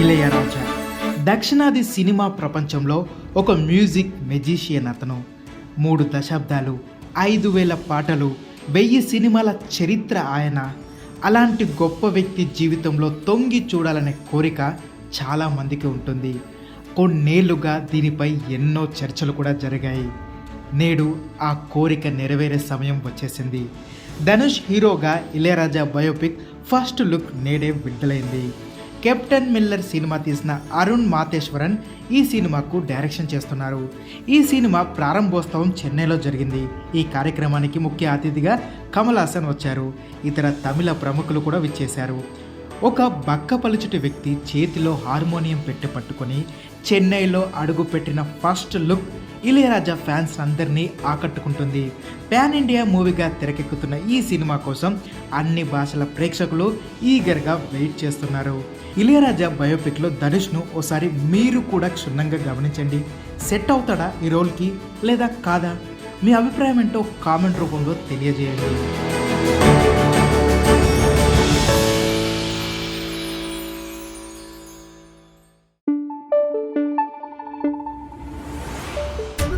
ఇళయరాజా దక్షిణాది సినిమా ప్రపంచంలో ఒక మ్యూజిక్ మెజీషియన్ అతను. మూడు దశాబ్దాలు ఐదు వేల పాటలు వెయ్యి సినిమాల చరిత్ర ఆయన. అలాంటి గొప్ప వ్యక్తి జీవితంలో తొంగి చూడాలనే కోరిక చాలామందికి ఉంటుంది. కొన్నేళ్ళుగా దీనిపై ఎన్నో చర్చలు కూడా జరిగాయి. నేడు ఆ కోరిక నెరవేరే సమయం వచ్చేసింది. ధనుష్ హీరోగా ఇళయరాజా బయోపిక్ ఫస్ట్ లుక్ నేడే విడుదలైంది. కెప్టెన్ మిల్లర్ సినిమా తీసిన అరుణ్ మాతేశ్వరన్ ఈ సినిమాకు డైరెక్షన్ చేస్తున్నారు. ఈ సినిమా ప్రారంభోత్సవం చెన్నైలో జరిగింది. ఈ కార్యక్రమానికి ముఖ్య అతిథిగా కమల్ హాసన్ వచ్చారు. ఇతర తమిళ ప్రముఖులు కూడా విచ్చేశారు. ఒక బక్కపలుచుటి వ్యక్తి చేతిలో హార్మోనియం పెట్టి పట్టుకొని చెన్నైలో అడుగుపెట్టిన ఫస్ట్ లుక్ ఇళయరాజా ఫ్యాన్స్ అందరినీ ఆకట్టుకుంటుంది. పాన్ ఇండియా మూవీగా తెరకెక్కుతున్న ఈ సినిమా కోసం అన్ని భాషల ప్రేక్షకులు ఈగర్గా వెయిట్ చేస్తున్నారు. ఇళయరాజా బయోపిక్లో ధనుష్ను ఓసారి మీరు కూడా క్షుణ్ణంగా గమనించండి. సెట్ అవుతాడా ఈ రోల్కి లేదా కాదా? మీ అభిప్రాయం ఏంటో కామెంట్ రూపంలో తెలియజేయండి.